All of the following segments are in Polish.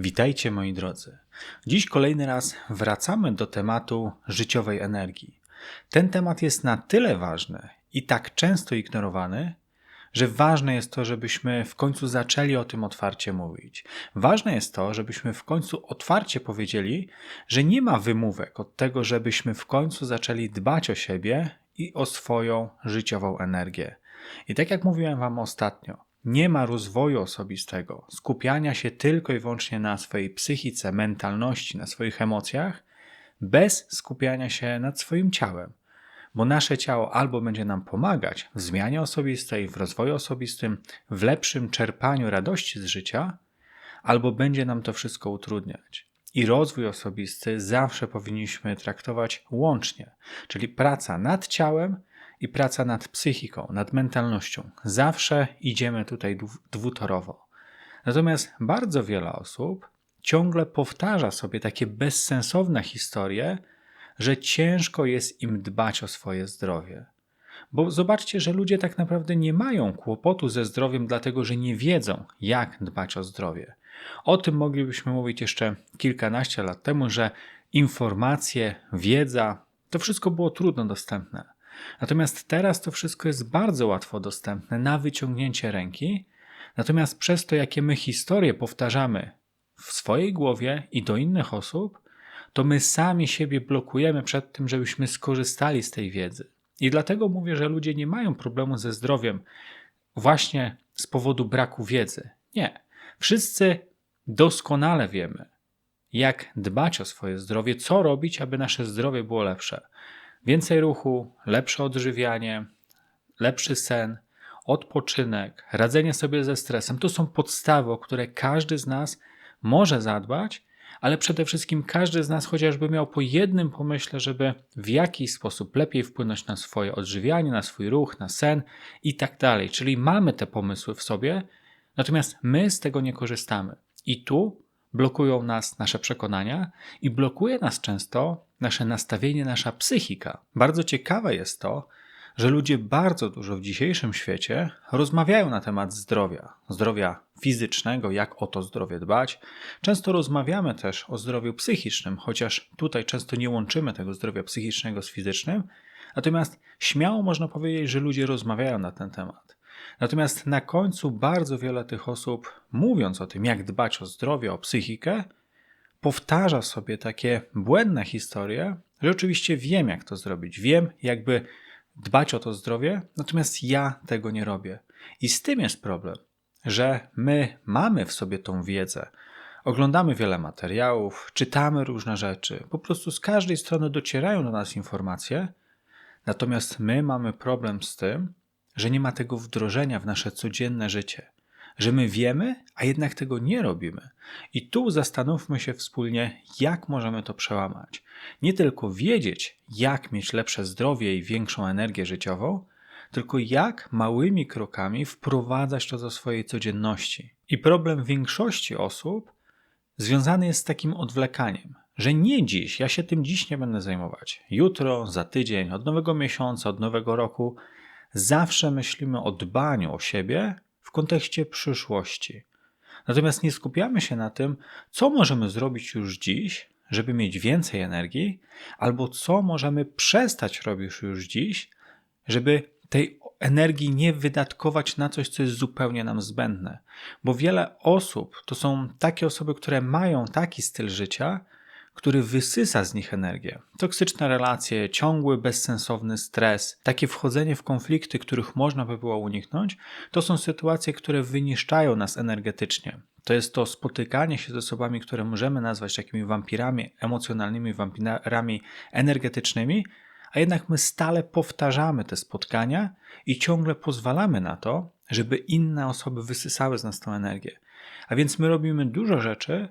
Witajcie moi drodzy. Dziś kolejny raz wracamy do tematu życiowej energii. Ten temat jest na tyle ważny i tak często ignorowany, że ważne jest to, żebyśmy w końcu zaczęli o tym otwarcie mówić. Ważne jest to, żebyśmy w końcu otwarcie powiedzieli, że nie ma wymówek od tego, żebyśmy w końcu zaczęli dbać o siebie i o swoją życiową energię. I tak jak mówiłem Wam ostatnio, nie ma rozwoju osobistego, skupiania się tylko i wyłącznie na swojej psychice, mentalności, na swoich emocjach, bez skupiania się nad swoim ciałem. Bo nasze ciało albo będzie nam pomagać w zmianie osobistej, w rozwoju osobistym, w lepszym czerpaniu radości z życia, albo będzie nam to wszystko utrudniać. I rozwój osobisty zawsze powinniśmy traktować łącznie, czyli praca nad ciałem i praca nad psychiką, nad mentalnością. Zawsze idziemy tutaj dwutorowo. Natomiast bardzo wiele osób ciągle powtarza sobie takie bezsensowne historie, że ciężko jest im dbać o swoje zdrowie. Bo zobaczcie, że ludzie tak naprawdę nie mają kłopotu ze zdrowiem, dlatego że nie wiedzą, jak dbać o zdrowie. O tym moglibyśmy mówić jeszcze kilkanaście lat temu, że informacje, wiedza, to wszystko było trudno dostępne. Natomiast teraz to wszystko jest bardzo łatwo dostępne na wyciągnięcie ręki. Natomiast przez to, jakie my historie powtarzamy w swojej głowie i do innych osób, to my sami siebie blokujemy przed tym, żebyśmy skorzystali z tej wiedzy. I dlatego mówię, że ludzie nie mają problemu ze zdrowiem właśnie z powodu braku wiedzy. Nie. Wszyscy doskonale wiemy, jak dbać o swoje zdrowie, co robić, aby nasze zdrowie było lepsze. Więcej ruchu, lepsze odżywianie, lepszy sen, odpoczynek, radzenie sobie ze stresem to są podstawy, o które każdy z nas może zadbać, ale przede wszystkim każdy z nas chociażby miał po jednym pomyśle, żeby w jakiś sposób lepiej wpłynąć na swoje odżywianie, na swój ruch, na sen i tak dalej. Czyli mamy te pomysły w sobie, natomiast my z tego nie korzystamy. I tu blokują nas nasze przekonania i blokuje nas często nasze nastawienie, nasza psychika. Bardzo ciekawe jest to, że ludzie bardzo dużo w dzisiejszym świecie rozmawiają na temat zdrowia, zdrowia fizycznego, jak o to zdrowie dbać. Często rozmawiamy też o zdrowiu psychicznym, chociaż tutaj często nie łączymy tego zdrowia psychicznego z fizycznym. Natomiast śmiało można powiedzieć, że ludzie rozmawiają na ten temat. Natomiast na końcu bardzo wiele tych osób, mówiąc o tym, jak dbać o zdrowie, o psychikę, powtarza sobie takie błędne historie, że oczywiście wiem, jak to zrobić, wiem, jakby dbać o to zdrowie, natomiast ja tego nie robię. I z tym jest problem, że my mamy w sobie tą wiedzę. Oglądamy wiele materiałów, czytamy różne rzeczy, po prostu z każdej strony docierają do nas informacje, natomiast my mamy problem z tym, że nie ma tego wdrożenia w nasze codzienne życie, że my wiemy, a jednak tego nie robimy. I tu zastanówmy się wspólnie, jak możemy to przełamać. Nie tylko wiedzieć, jak mieć lepsze zdrowie i większą energię życiową, tylko jak małymi krokami wprowadzać to do swojej codzienności. I problem większości osób związany jest z takim odwlekaniem, że nie dziś, ja się tym dziś nie będę zajmować. Jutro, za tydzień, od nowego miesiąca, od nowego roku zawsze myślimy o dbaniu o siebie w kontekście przyszłości. Natomiast nie skupiamy się na tym, co możemy zrobić już dziś, żeby mieć więcej energii, albo co możemy przestać robić już dziś, żeby tej energii nie wydatkować na coś, co jest zupełnie nam zbędne. Bo wiele osób to są takie osoby, które mają taki styl życia, który wysysa z nich energię. Toksyczne relacje, ciągły, bezsensowny stres, takie wchodzenie w konflikty, których można by było uniknąć, to są sytuacje, które wyniszczają nas energetycznie. To jest to spotykanie się z osobami, które możemy nazwać takimi wampirami emocjonalnymi, wampirami energetycznymi, a jednak my stale powtarzamy te spotkania i ciągle pozwalamy na to, żeby inne osoby wysysały z nas tę energię. A więc my robimy dużo rzeczy,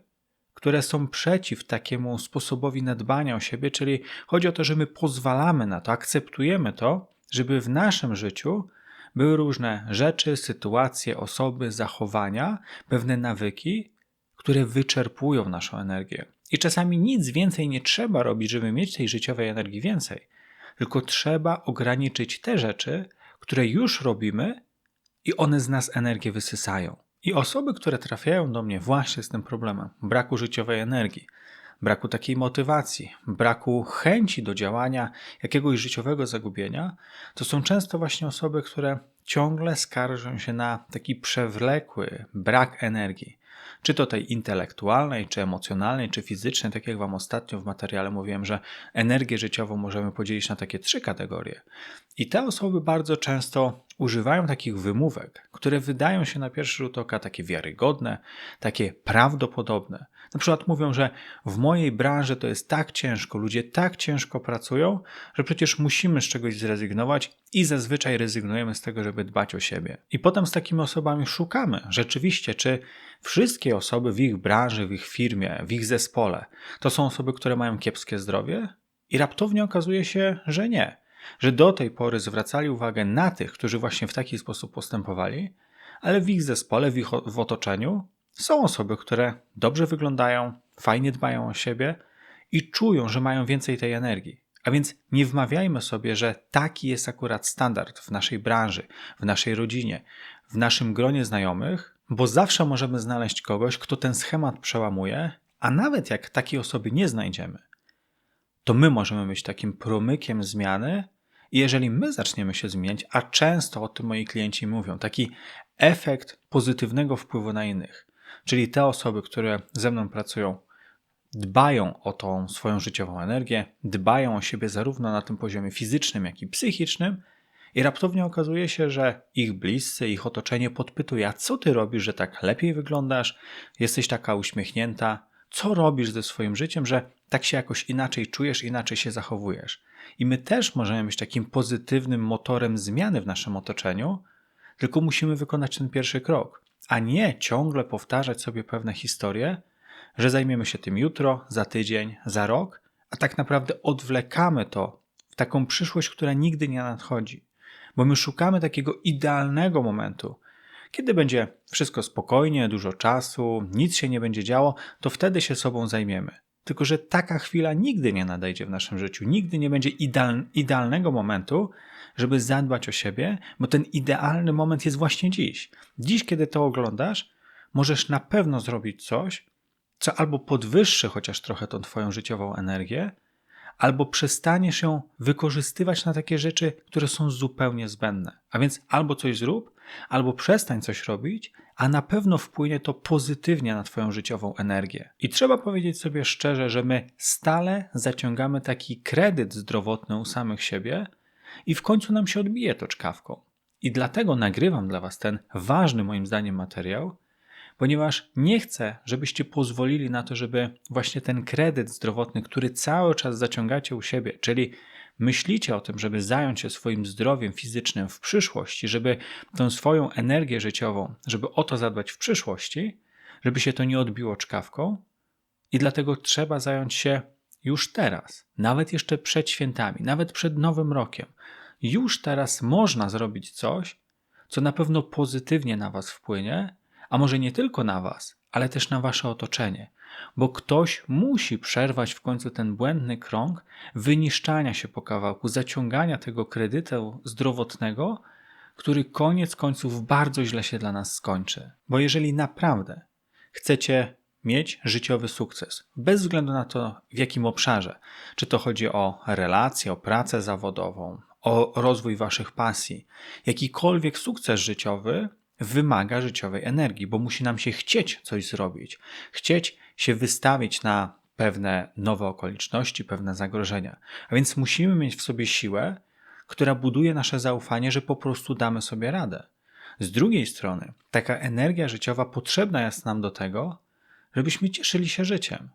które są przeciw takiemu sposobowi nadbania o siebie, czyli chodzi o to, że my pozwalamy na to, akceptujemy to, żeby w naszym życiu były różne rzeczy, sytuacje, osoby, zachowania, pewne nawyki, które wyczerpują naszą energię. I czasami nic więcej nie trzeba robić, żeby mieć tej życiowej energii więcej, tylko trzeba ograniczyć te rzeczy, które już robimy i one z nas energię wysysają. I osoby, które trafiają do mnie właśnie z tym problemem braku życiowej energii, braku takiej motywacji, braku chęci do działania, jakiegoś życiowego zagubienia, to są często właśnie osoby, które ciągle skarżą się na taki przewlekły brak energii. Czy to tej intelektualnej, czy emocjonalnej, czy fizycznej, tak jak Wam ostatnio w materiale mówiłem, że energię życiową możemy podzielić na takie trzy kategorie. I te osoby bardzo często używają takich wymówek, które wydają się na pierwszy rzut oka takie wiarygodne, takie prawdopodobne. Na przykład mówią, że w mojej branży to jest tak ciężko, ludzie tak ciężko pracują, że przecież musimy z czegoś zrezygnować i zazwyczaj rezygnujemy z tego, żeby dbać o siebie. I potem z takimi osobami szukamy rzeczywiście, czy wszystkie osoby w ich branży, w ich firmie, w ich zespole to są osoby, które mają kiepskie zdrowie? I raptownie okazuje się, że nie. Że do tej pory zwracali uwagę na tych, którzy właśnie w taki sposób postępowali, ale w ich zespole, w ich otoczeniu są osoby, które dobrze wyglądają, fajnie dbają o siebie i czują, że mają więcej tej energii. A więc nie wmawiajmy sobie, że taki jest akurat standard w naszej branży, w naszej rodzinie, w naszym gronie znajomych, bo zawsze możemy znaleźć kogoś, kto ten schemat przełamuje, a nawet jak takiej osoby nie znajdziemy, to my możemy być takim promykiem zmiany. I jeżeli my zaczniemy się zmieniać, a często o tym moi klienci mówią, taki efekt pozytywnego wpływu na innych, czyli te osoby, które ze mną pracują, dbają o tą swoją życiową energię, dbają o siebie zarówno na tym poziomie fizycznym, jak i psychicznym, i raptownie okazuje się, że ich bliscy, ich otoczenie podpytuje: co ty robisz, że tak lepiej wyglądasz? Jesteś taka uśmiechnięta? Co robisz ze swoim życiem, że tak się jakoś inaczej czujesz, inaczej się zachowujesz? I my też możemy być takim pozytywnym motorem zmiany w naszym otoczeniu, tylko musimy wykonać ten pierwszy krok, a nie ciągle powtarzać sobie pewne historie, że zajmiemy się tym jutro, za tydzień, za rok, a tak naprawdę odwlekamy to w taką przyszłość, która nigdy nie nadchodzi bo my szukamy takiego idealnego momentu. Kiedy będzie wszystko spokojnie, dużo czasu, nic się nie będzie działo, to wtedy się sobą zajmiemy. Tylko, że taka chwila nigdy nie nadejdzie w naszym życiu, nigdy nie będzie ideal, idealnego momentu, żeby zadbać o siebie, bo ten idealny moment jest właśnie dziś. Dziś, kiedy to oglądasz, możesz na pewno zrobić coś, co albo podwyższy chociaż trochę tą Twoją życiową energię, albo przestaniesz ją wykorzystywać na takie rzeczy, które są zupełnie zbędne. A więc albo coś zrób, albo przestań coś robić, a na pewno wpłynie to pozytywnie na Twoją życiową energię. I trzeba powiedzieć sobie szczerze, że my stale zaciągamy taki kredyt zdrowotny u samych siebie i w końcu nam się odbije to czkawką. I dlatego nagrywam dla Was ten ważny moim zdaniem materiał, ponieważ nie chcę, żebyście pozwolili na to, żeby właśnie ten kredyt zdrowotny, który cały czas zaciągacie u siebie, czyli myślicie o tym, żeby zająć się swoim zdrowiem fizycznym w przyszłości, żeby tą swoją energię życiową, żeby o to zadbać w przyszłości, żeby się to nie odbiło czkawką, i dlatego trzeba zająć się już teraz, nawet jeszcze przed świętami, nawet przed Nowym Rokiem. Już teraz można zrobić coś, co na pewno pozytywnie na Was wpłynie a może nie tylko na Was, ale też na Wasze otoczenie, bo ktoś musi przerwać w końcu ten błędny krąg wyniszczania się po kawałku, zaciągania tego kredytu zdrowotnego, który koniec końców bardzo źle się dla nas skończy. Bo jeżeli naprawdę chcecie mieć życiowy sukces, bez względu na to, w jakim obszarze, czy to chodzi o relacje, o pracę zawodową, o rozwój waszych pasji, jakikolwiek sukces życiowy, wymaga życiowej energii, bo musi nam się chcieć coś zrobić, chcieć się wystawić na pewne nowe okoliczności, pewne zagrożenia. A więc musimy mieć w sobie siłę, która buduje nasze zaufanie, że po prostu damy sobie radę. Z drugiej strony, taka energia życiowa potrzebna jest nam do tego, żebyśmy cieszyli się życiem.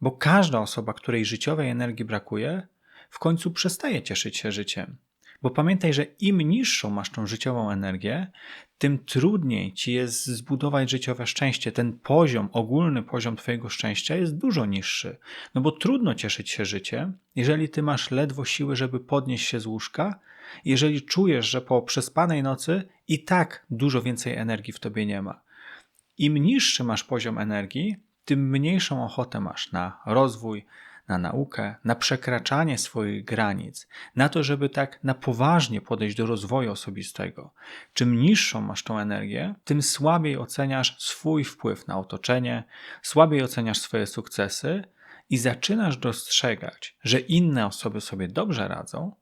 Bo każda osoba, której życiowej energii brakuje, w końcu przestaje cieszyć się życiem. Bo pamiętaj, że im niższą masz tą życiową energię, tym trudniej ci jest zbudować życiowe szczęście. Ten poziom, ogólny poziom Twojego szczęścia jest dużo niższy. No bo trudno cieszyć się życiem, jeżeli Ty masz ledwo siły, żeby podnieść się z łóżka, jeżeli czujesz, że po przespanej nocy i tak dużo więcej energii w Tobie nie ma. Im niższy masz poziom energii, tym mniejszą ochotę masz na rozwój, na naukę, na przekraczanie swoich granic, na to, żeby tak na poważnie podejść do rozwoju osobistego. Czym niższą masz tą energię, tym słabiej oceniasz swój wpływ na otoczenie, słabiej oceniasz swoje sukcesy i zaczynasz dostrzegać, że inne osoby sobie dobrze radzą,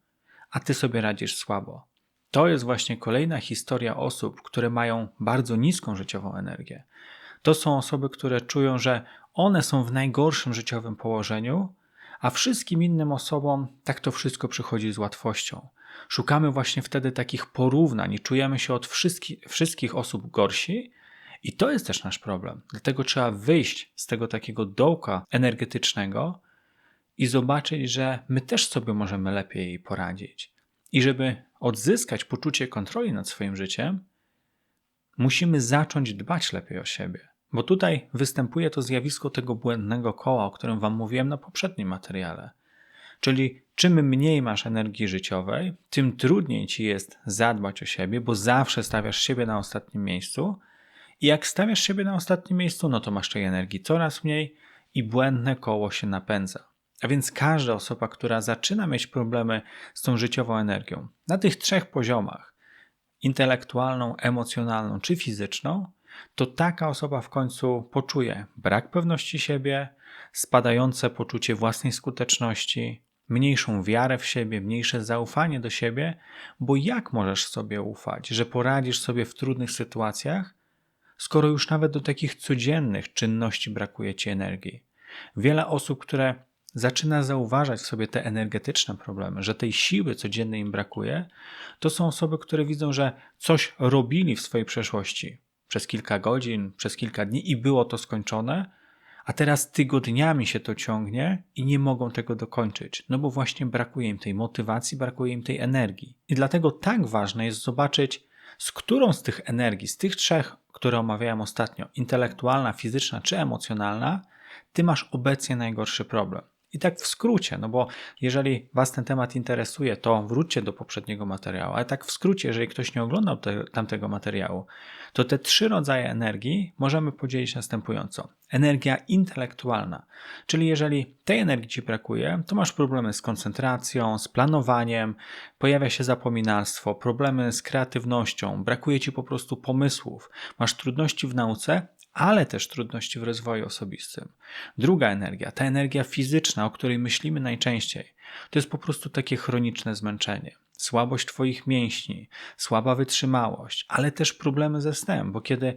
a ty sobie radzisz słabo. To jest właśnie kolejna historia osób, które mają bardzo niską życiową energię. To są osoby, które czują, że one są w najgorszym życiowym położeniu, a wszystkim innym osobom tak to wszystko przychodzi z łatwością. Szukamy właśnie wtedy takich porównań i czujemy się od wszystkich, wszystkich osób gorsi, i to jest też nasz problem. Dlatego trzeba wyjść z tego takiego dołka energetycznego i zobaczyć, że my też sobie możemy lepiej poradzić. I żeby odzyskać poczucie kontroli nad swoim życiem, musimy zacząć dbać lepiej o siebie. Bo tutaj występuje to zjawisko tego błędnego koła, o którym Wam mówiłem na poprzednim materiale. Czyli czym mniej masz energii życiowej, tym trudniej ci jest zadbać o siebie, bo zawsze stawiasz siebie na ostatnim miejscu. I jak stawiasz siebie na ostatnim miejscu, no to masz tej energii coraz mniej i błędne koło się napędza. A więc każda osoba, która zaczyna mieć problemy z tą życiową energią na tych trzech poziomach intelektualną, emocjonalną czy fizyczną to taka osoba w końcu poczuje brak pewności siebie, spadające poczucie własnej skuteczności, mniejszą wiarę w siebie, mniejsze zaufanie do siebie, bo jak możesz sobie ufać, że poradzisz sobie w trudnych sytuacjach, skoro już nawet do takich codziennych czynności brakuje ci energii? Wiele osób, które zaczyna zauważać w sobie te energetyczne problemy, że tej siły codziennej im brakuje, to są osoby, które widzą, że coś robili w swojej przeszłości przez kilka godzin, przez kilka dni i było to skończone, a teraz tygodniami się to ciągnie i nie mogą tego dokończyć, no bo właśnie brakuje im tej motywacji, brakuje im tej energii. I dlatego tak ważne jest zobaczyć, z którą z tych energii, z tych trzech, które omawiałem ostatnio, intelektualna, fizyczna czy emocjonalna, ty masz obecnie najgorszy problem. I tak w skrócie, no bo jeżeli Was ten temat interesuje, to wróćcie do poprzedniego materiału, ale tak w skrócie, jeżeli ktoś nie oglądał te, tamtego materiału, to te trzy rodzaje energii możemy podzielić następująco. Energia intelektualna, czyli jeżeli tej energii Ci brakuje, to masz problemy z koncentracją, z planowaniem, pojawia się zapominalstwo, problemy z kreatywnością, brakuje Ci po prostu pomysłów, masz trudności w nauce, ale też trudności w rozwoju osobistym. Druga energia, ta energia fizyczna, o której myślimy najczęściej, to jest po prostu takie chroniczne zmęczenie. Słabość Twoich mięśni, słaba wytrzymałość, ale też problemy ze snem, bo kiedy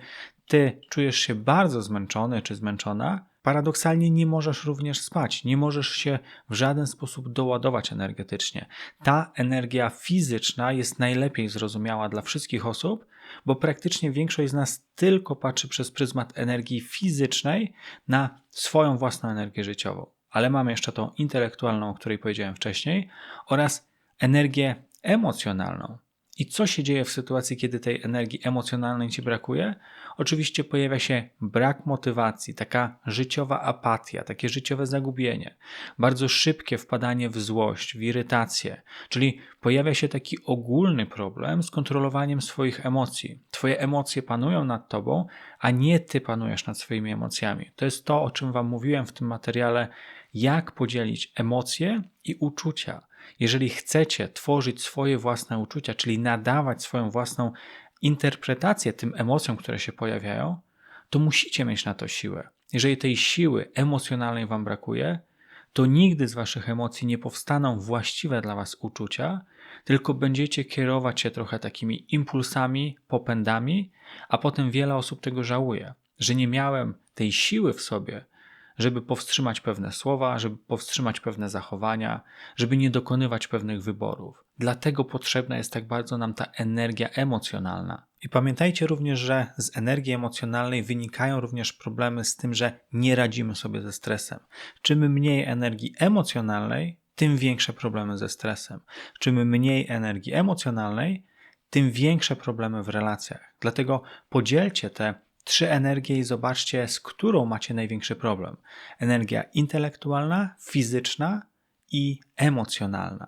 Ty czujesz się bardzo zmęczony czy zmęczona, paradoksalnie nie możesz również spać, nie możesz się w żaden sposób doładować energetycznie. Ta energia fizyczna jest najlepiej zrozumiała dla wszystkich osób, bo praktycznie większość z nas tylko patrzy przez pryzmat energii fizycznej na swoją własną energię życiową. Ale mamy jeszcze tą intelektualną, o której powiedziałem wcześniej, oraz energię emocjonalną. I co się dzieje w sytuacji, kiedy tej energii emocjonalnej ci brakuje? Oczywiście pojawia się brak motywacji, taka życiowa apatia, takie życiowe zagubienie, bardzo szybkie wpadanie w złość, w irytację, czyli pojawia się taki ogólny problem z kontrolowaniem swoich emocji. Twoje emocje panują nad tobą, a nie ty panujesz nad swoimi emocjami. To jest to, o czym Wam mówiłem w tym materiale, jak podzielić emocje i uczucia. Jeżeli chcecie tworzyć swoje własne uczucia, czyli nadawać swoją własną interpretację tym emocjom, które się pojawiają, to musicie mieć na to siłę. Jeżeli tej siły emocjonalnej Wam brakuje, to nigdy z Waszych emocji nie powstaną właściwe dla Was uczucia, tylko będziecie kierować się trochę takimi impulsami, popędami, a potem wiele osób tego żałuje, że nie miałem tej siły w sobie, żeby powstrzymać pewne słowa, żeby powstrzymać pewne zachowania, żeby nie dokonywać pewnych wyborów. Dlatego potrzebna jest tak bardzo nam ta energia emocjonalna. I pamiętajcie również, że z energii emocjonalnej wynikają również problemy z tym, że nie radzimy sobie ze stresem. Czym mniej energii emocjonalnej, tym większe problemy ze stresem. Czym mniej energii emocjonalnej, tym większe problemy w relacjach. Dlatego podzielcie te trzy energie i zobaczcie, z którą macie największy problem. Energia intelektualna, fizyczna i emocjonalna.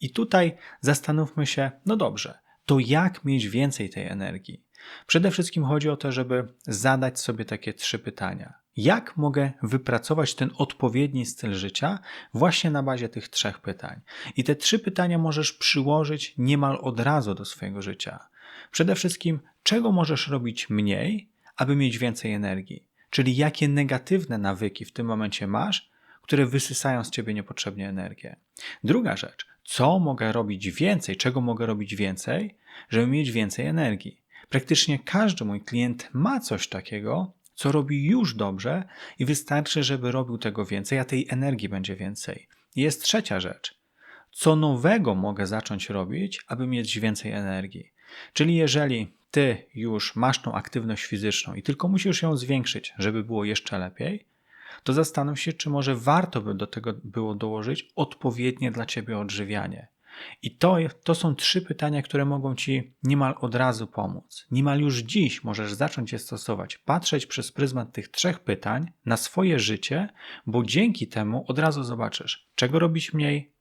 I tutaj zastanówmy się, no dobrze, to jak mieć więcej tej energii? Przede wszystkim chodzi o to, żeby zadać sobie takie trzy pytania. Jak mogę wypracować ten odpowiedni styl życia właśnie na bazie tych trzech pytań? I te trzy pytania możesz przyłożyć niemal od razu do swojego życia. Przede wszystkim, czego możesz robić mniej, aby mieć więcej energii? Czyli jakie negatywne nawyki w tym momencie masz, które wysysają z ciebie niepotrzebnie energię. Druga rzecz, co mogę robić więcej, czego mogę robić więcej, żeby mieć więcej energii. Praktycznie każdy mój klient ma coś takiego, co robi już dobrze i wystarczy, żeby robił tego więcej, a tej energii będzie więcej. Jest trzecia rzecz. Co nowego mogę zacząć robić, aby mieć więcej energii? Czyli jeżeli ty już masz tą aktywność fizyczną i tylko musisz ją zwiększyć, żeby było jeszcze lepiej, to zastanów się, czy może warto by do tego było dołożyć odpowiednie dla ciebie odżywianie. I to, to są trzy pytania, które mogą ci niemal od razu pomóc. Niemal już dziś możesz zacząć je stosować, patrzeć przez pryzmat tych trzech pytań na swoje życie, bo dzięki temu od razu zobaczysz, czego robić mniej,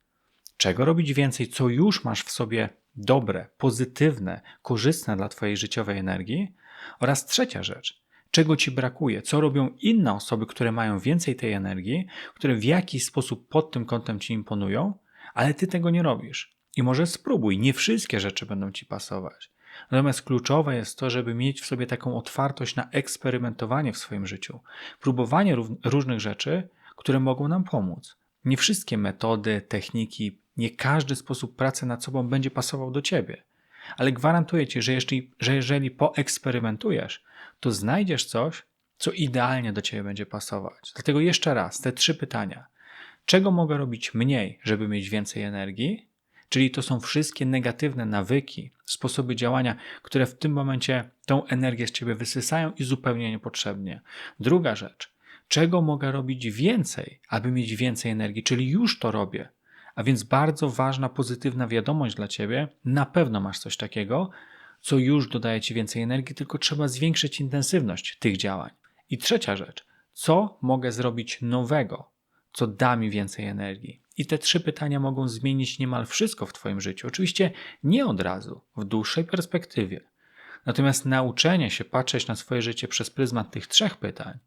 czego robić więcej, co już masz w sobie dobre, pozytywne, korzystne dla Twojej życiowej energii. Oraz trzecia rzecz, czego Ci brakuje, co robią inne osoby, które mają więcej tej energii, które w jakiś sposób pod tym kątem Ci imponują, ale Ty tego nie robisz. I może spróbuj, nie wszystkie rzeczy będą Ci pasować. Natomiast kluczowe jest to, żeby mieć w sobie taką otwartość na eksperymentowanie w swoim życiu, próbowanie różnych rzeczy, które mogą nam pomóc. Nie wszystkie metody, techniki, nie każdy sposób pracy nad sobą będzie pasował do ciebie. Ale gwarantuję ci, że, jeśli, że jeżeli poeksperymentujesz, to znajdziesz coś, co idealnie do ciebie będzie pasować. Dlatego jeszcze raz, te trzy pytania. Czego mogę robić mniej, żeby mieć więcej energii? Czyli to są wszystkie negatywne nawyki, sposoby działania, które w tym momencie tą energię z ciebie wysysają i zupełnie niepotrzebnie. Druga rzecz, czego mogę robić więcej, aby mieć więcej energii, czyli już to robię. A więc bardzo ważna, pozytywna wiadomość dla ciebie: na pewno masz coś takiego, co już dodaje ci więcej energii, tylko trzeba zwiększyć intensywność tych działań. I trzecia rzecz, co mogę zrobić nowego, co da mi więcej energii? I te trzy pytania mogą zmienić niemal wszystko w Twoim życiu. Oczywiście nie od razu, w dłuższej perspektywie. Natomiast nauczenie się patrzeć na swoje życie przez pryzmat tych trzech pytań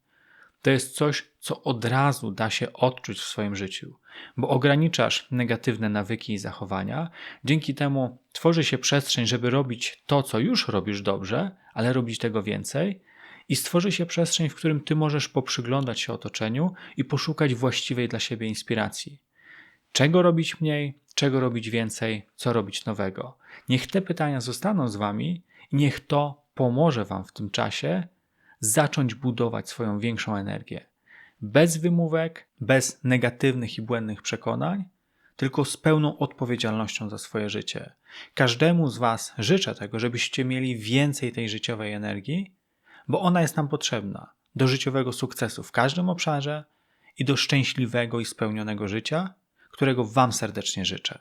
to jest coś, co od razu da się odczuć w swoim życiu, bo ograniczasz negatywne nawyki i zachowania. Dzięki temu tworzy się przestrzeń, żeby robić to, co już robisz dobrze, ale robić tego więcej. I stworzy się przestrzeń, w którym ty możesz poprzyglądać się otoczeniu i poszukać właściwej dla siebie inspiracji. Czego robić mniej, czego robić więcej, co robić nowego. Niech te pytania zostaną z wami i niech to pomoże wam w tym czasie zacząć budować swoją większą energię. Bez wymówek, bez negatywnych i błędnych przekonań, tylko z pełną odpowiedzialnością za swoje życie. Każdemu z Was życzę tego, żebyście mieli więcej tej życiowej energii, bo ona jest nam potrzebna do życiowego sukcesu w każdym obszarze i do szczęśliwego i spełnionego życia, którego Wam serdecznie życzę.